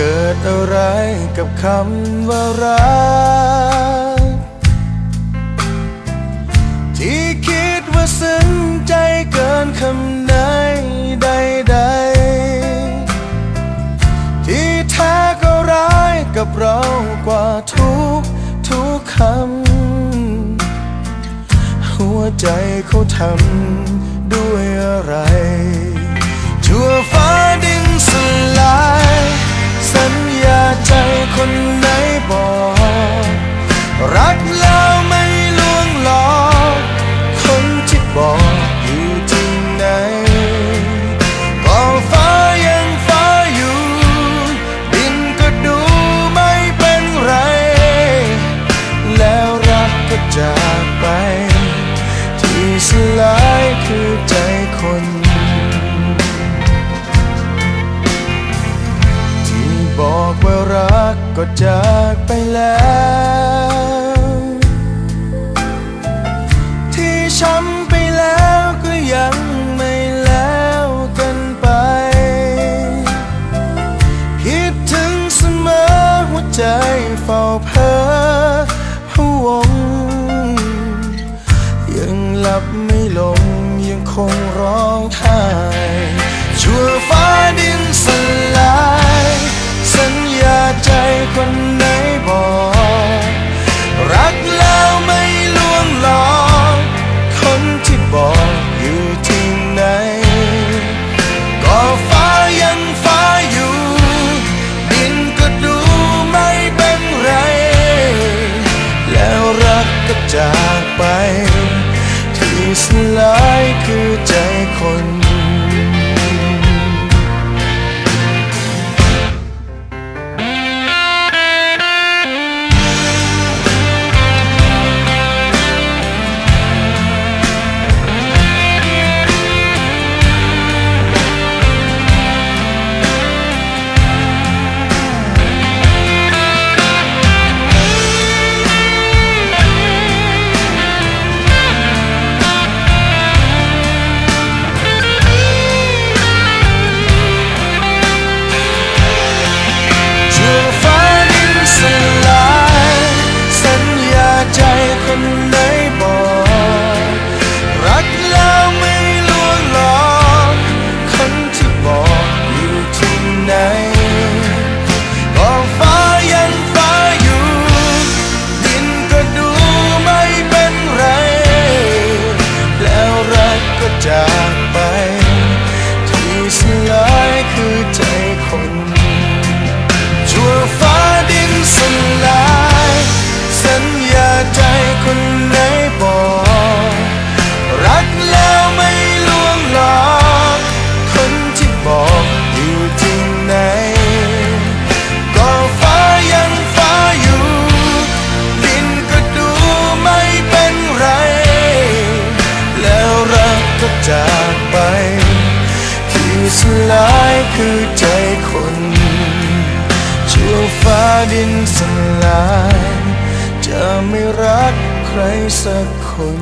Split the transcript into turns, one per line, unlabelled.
กิดอะไรกับคำว่ารัก ที่คิดว่าซึ้งใจเกินคำไหนใดๆ ที่แท้ก็ร้ายกับเรากว่าทุกทุกคำ หัวใจเขาทำด้วยอะไร ก็จากไปแล้ว ที่ช้ำไปแล้วก็ยังไม่แล้วกันไป คิดถึงเสมอหัวใจเฝ้าเพ้อพวง ยังหลับไม่ลงยังคงร้องไห้ชั่วฟ้าดิน ก็จากไป ที่สลายคือใจคน คือใจคนชั่วฟ้าดินสลาย จะไม่รักใครสักคน